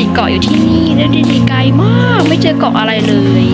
ีเกาะอยู่ที่นี่แล้วดินไกลมาก ไม่เจอเกาะอะไรเลย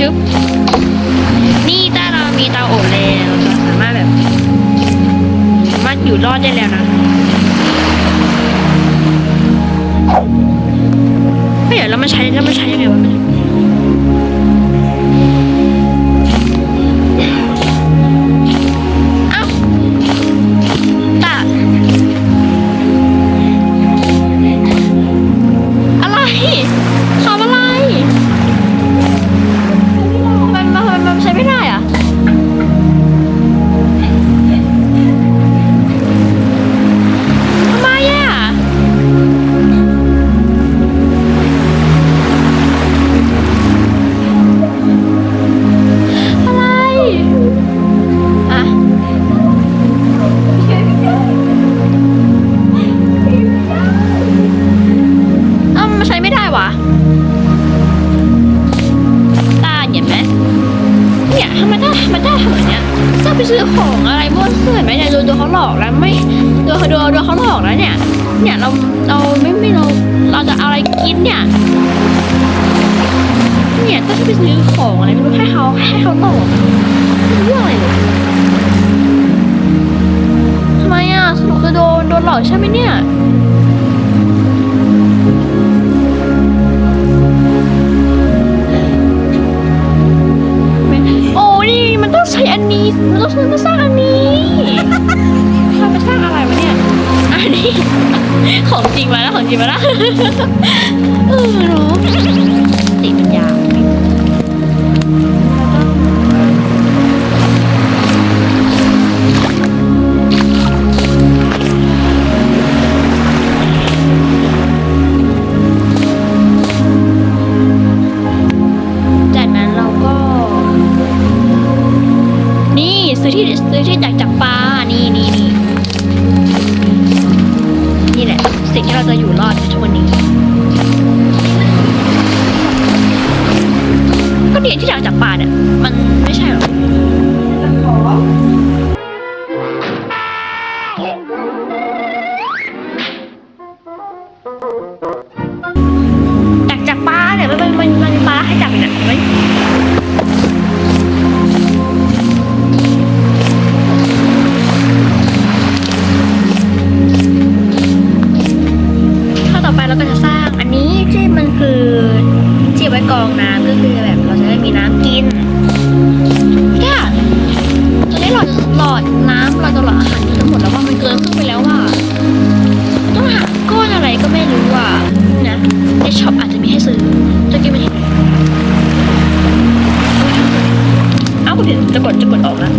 ชึบ นี่ถ้าเรามีเตาอบแล้วเราสามารถแบบมันอยู่รอดได้แล้วนะเฮ้ยแล้วมันใช้แล้วมันใช้ยังไงวะ เนี่ยเราเราไม่ไม่เราเราจะเอาอะไรกินเนี่ยเนี่ยก็จะไปซื้อของอะไรไม่รู้ให้เขาให้เขาตอบรื่องอะไรทำไมอะสรุปคือโดนโดนหลอกใช่ไหมเนี่ย Ha ha ha! เรียที่อยากจากป่าเนี่ยมันไม่ใช่หรอจากจากป้าเนี่ยมันมันมันป้าให้จับอีกนะเห็ไหมข้อต่อไปเราก็จะสร้างอันนี้ที่มันคือที่ไวกองน้ำก็คือ มีน้ำกินเนี่ยตอนนี้หลอดหลอดน้ำหลอดหลอดอาหารทั้งหมดแล้วว่ามันเกินขึ้นไปแล้วว่ะต้องหาก้อนอะไรก็ไม่รู้อะนะในช็อปอาจจะมีให้ซื้อจะกินไปที่เอาคุณถึงจะกดจะกดออกแล้ว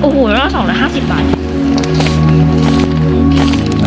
โอ้โหรอบสองร้อยห้าสิบบาท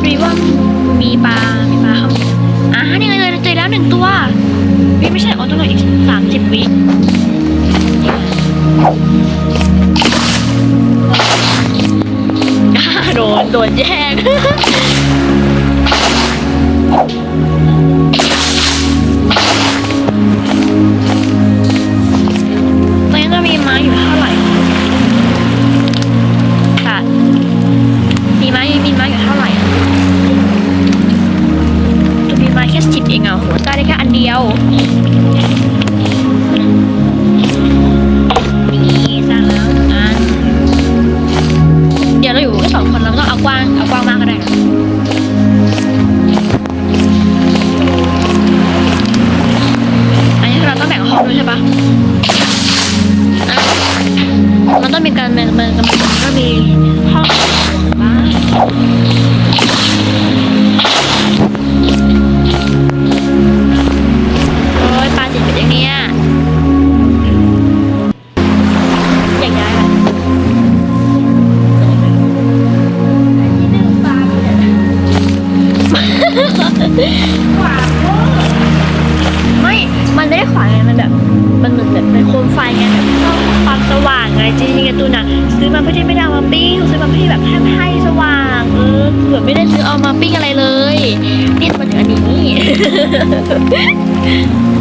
มันมีว่ามีปลา มีปลาครับอะนี่ไงเลยเจอแล้วหนึ่งตัววิไม่ใช่ออตัวอีกสามสิบวิโดน โดนแย่ง สองคนเราก็ต้องเอากว้างเอากว้างมากก็ได้ Ha, ha, ha.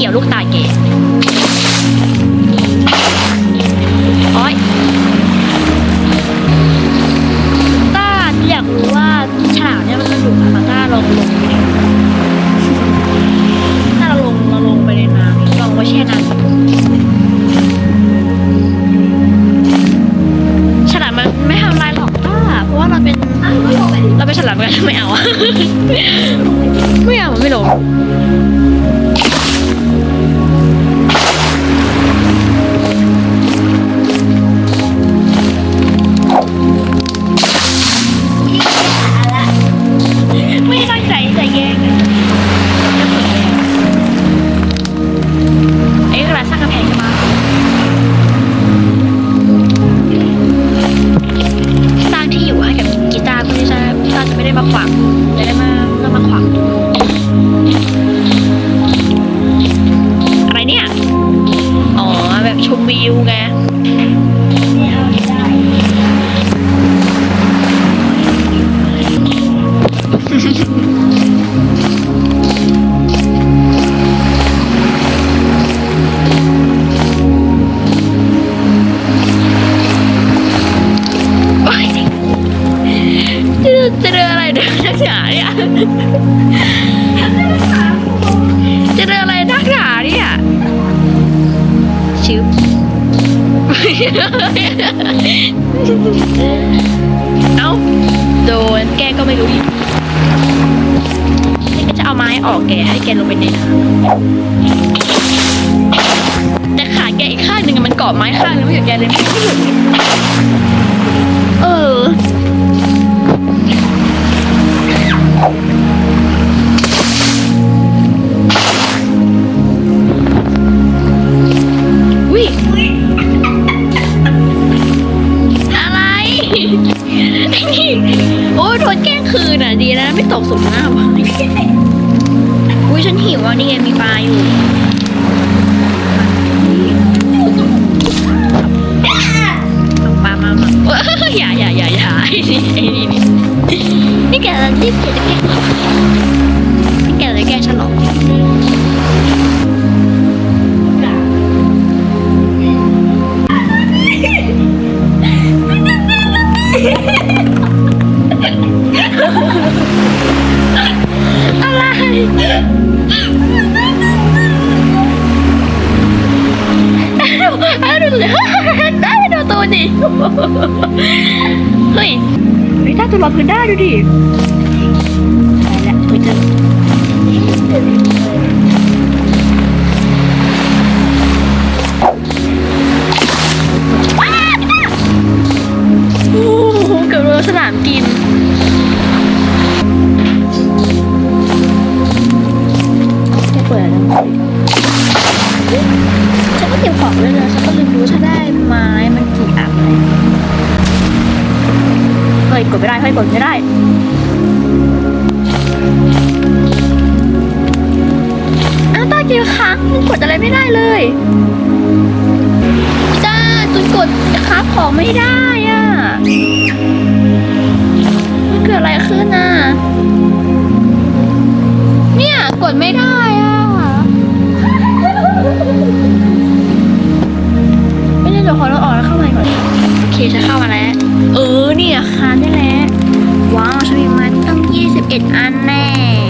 กี่ยวลูกตาเก๋โอ้ยต้าอยากรู้ว่าฉลามเนี่ยมันอยู่ไหนต้าลองลงถ้าเราลงเราลงไปในน้ำลองไว้แช่น้ำฉลามมันไม่ทำลายหรอกต้าเพราะว่าเราเป็นเราเป็นฉลามกันไม่เอา ไม่เอาไม่ลง อกแกให้แกลงไปในน้ำแต่ขาแกอีกข้างหนึ่งมันเกาะไม้ข้างนึงไม่หยุดแกเลยไม่หยุดเออ คืนอะดีแล้วไม่ตกสมหน้าว่ะอุ้ยฉันหิวอะนี่ไงมีปลาอยู่ปลามามาอย่าอย่าอย่าอย่านี่นี่นี่นี่แกนี่แกจะแกนี่แกจะแก้ฉลอง ได้โดนตัวนี่เฮ้ยเฮ้ยถ้าตัวเราพื้นได้ดูดิไปละเฮ้ยเธอ ไม่กดไม่ได้อาต้าเกียวคะมันกดอะไรไม่ได้เลยจ้าจุดกดนะคะของไม่ได้อะมันเกิดอะไรขึ้นน่ะเนี่ยกดไม่ได้อะไม่ใช่เดี๋ยวขอเราออกแล้วเข้ามาก่อนโอเคจะเข้ามาแล้ว เออเนี่ยค้านได้แล้ว ว้าวฉันมีมาตั้ง 21 อันแน่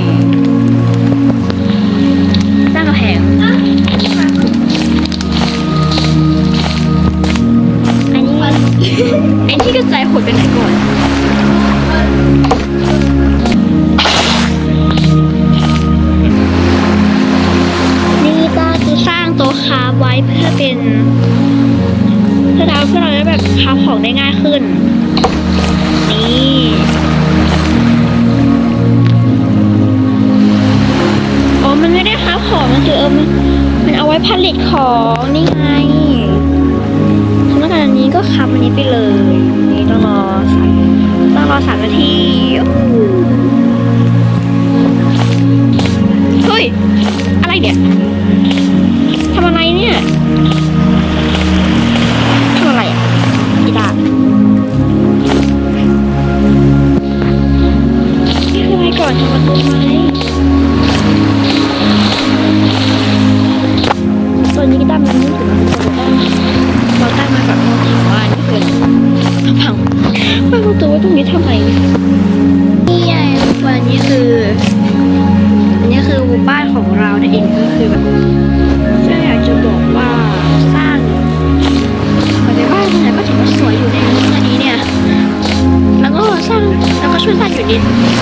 ผลิตของนี่ไงสำนักงานนี้ก็คับอันนี้ไปเลย นี่ต้องรอสายต้องรอสามนาทีเฮ้ย อะไรเนี่ย din.